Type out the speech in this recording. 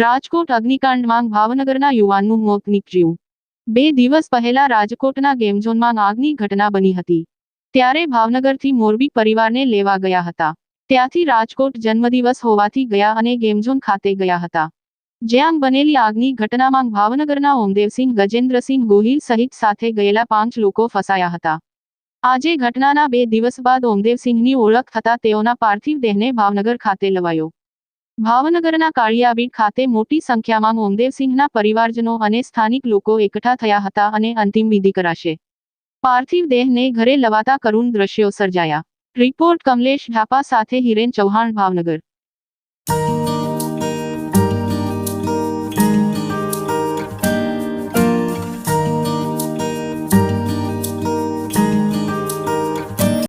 રાજકોટ અગ્નિકાંડમાં ભાવનગરના યુવાનનું મોત નીપજ્યું. બે દિવસ પહેલા રાજકોટના ગેમઝોનમાં આગની ઘટના બની હતી. ત્યારે ભાવનગરથી મોરબી પરિવારને લેવા ગયા હતા. ત્યાંથી રાજકોટ જન્મદિવસ હોવાથી ગયા અને ગેમઝોન ખાતે ગયા હતા. જ્યાં બનેલી આગની ઘટનામાં ભાવનગરના ઓમદેવસિંહ, ગજેન્દ્રસિંહ ગોહિલ સહિત સાથે ગયેલા પાંચ લોકો ફસાયા હતા. આજે ઘટનાના બે દિવસ બાદ ઓમદેવસિંહની ઓળખ થતા તેઓના પાર્થિવ દેહને ભાવનગર ખાતે લવાયો. ભાવનગરના કાળિયાબીડ ખાતે મોટી સંખ્યામાં મોમદેવસિંહના પરિવારજનો અને સ્થાનિક લોકો એકઠા થયા હતા અને અંતિમ વિધિ કરાશે. પાર્થિવ દેહને ઘરે લવાતા કરુણ દ્રશ્યો સર્જાયા. રિપોર્ટ કમલેશ ઢાપા સાથે હિરેન ચૌહાણ, ભાવનગર.